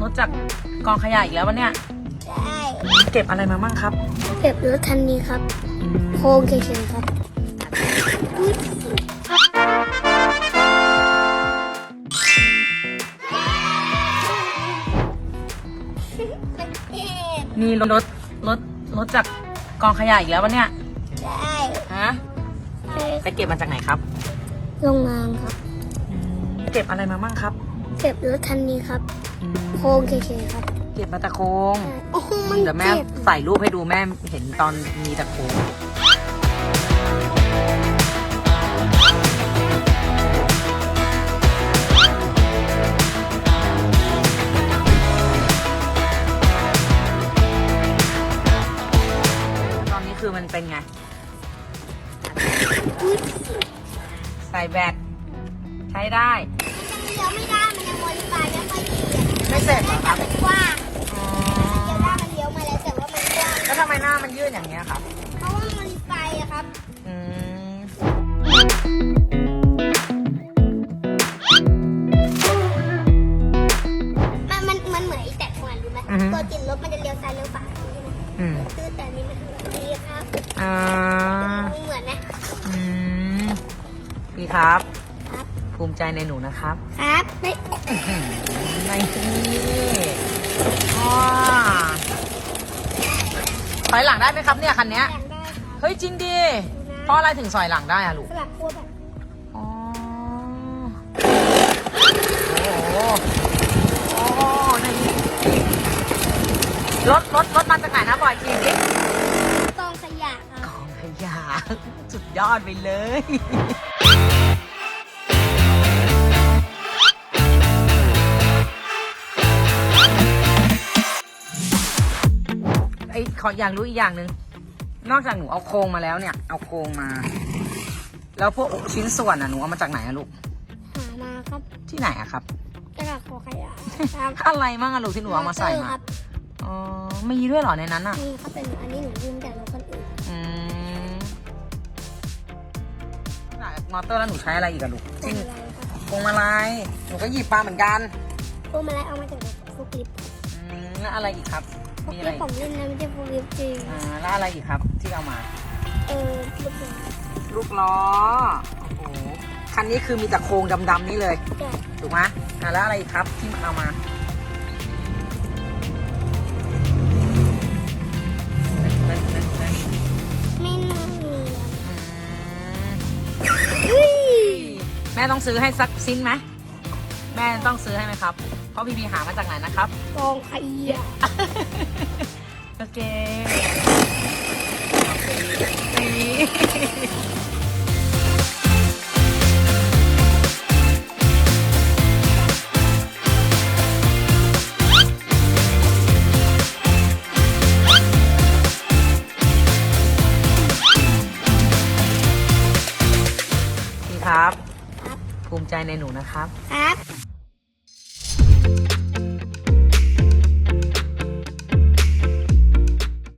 รถจากกองขยะอีกแล้ววะเนี่ย ใช่เก็บอะไรมามั่งครับ เก็บรถคันนี้ครับ โครงเฉยๆครับ นี่รถรถรถจากกองขยะอีกแล้ววะเนี่ย ใช่ฮะไปเก็บมาจากไหนครับ โรงงานครับ เก็บอะไรมามั่งครับ เก็บรถคันนี้ครับ โครงเฉยๆครับเก็บมาตะโคงโอ้โหมันเดี๋ยวแม่เจ็บใส่รูปให้ดูแม่เห็นตอนมีตะโคงตอนนี้คือมันเป็นไงใส่แบตใช้ได้มันยังเลี้ยวไม่ได้มันยังโมดิ ไม่เสร็จเหรอครับมันกว้างอ๋อเดี๋ยวได้มันเลี้ยวมาแล้วแต่ว่ามันกว้างแล้วทำไมหน้ามันยื่นอย่างเงี้ยครับ เพราะว่ามันโมดิฟายอะครับ อืม มันมันมันเหมือนไอ้แตกเหมือนรู้ไหมตัวจริงรถมันจะเลี้ยวซ้ายเลี้ยวขวาใช่ไหมอืมคือแต่อันนี้มันดีครับอ่ามันเหมือนนะ อืมพี่ครับครับ ภูมิใจในหนูนะครับ ครับไม่ในที่ว้าถอยหลังได้ไหมครับเนี่ยคันเนี้ยแข่งได้ครับเฮ้ยจริงดิ เพราะอะไรถึงสอยหลังได้อะลูก สลับขั้วแบบอ๋อ โอ้โหโอ้โหในที่รถรถรถมาจากไหนนะบ่อยทีสิกองขยะคกรับองขยะสุดยอดไปเลย ขออยากรู้อีกอย่างหนึ่งนอกจากหนูเอาโครงมาแล้วเนี่ย เอาโครงมา แล้วพวกชิ้นส่วนอะหนูเอามาจากไหนอะลูกหามาครับที่ไหนอะครับกระดาษคอขยะครับอะไรมั่งอะลูกที่หนูเอามาใส่เตอร์มาครับอ๋อมีด้วยเหรอในนั้นอะนี่ครับเป็นอันนี้หนูยืมจากรถคนอื่นอืมไหนมอเตอร์แล้วหนูใช้อะไรอีกอะลูกพวที่งมาลัยครับพวงมาลัยหนูก็หยิบปลาเหมือนกันพวงมาลัยเอามาจากรถฟูกลิฟต์อืมแล้วอะไรอีกครับฟูก มีลิอะไรฟต์ผมเล่นนะไม่ใช่ฟูกลิฟต์จริงอ่าแล้วอะไรอีกครับที่เอามา เออลูกหนูลูกล้อโอ้โหคันนี้คือมีแต่โครงดำๆนี่เลยแกะถูกไหมอ่าแล้วอะไรอีกครับที่เอามาไม่น่ามีอืมแม่ต้องซื้อให้สักชิ้นไหมแม่ต้องซื้อให้ไหมครับ เพราะพี่พีหามาจากไหนนะครับ กองขยะโอเคนี่พี่ครับครับ ภูมิใจในหนูนะครับ ครับ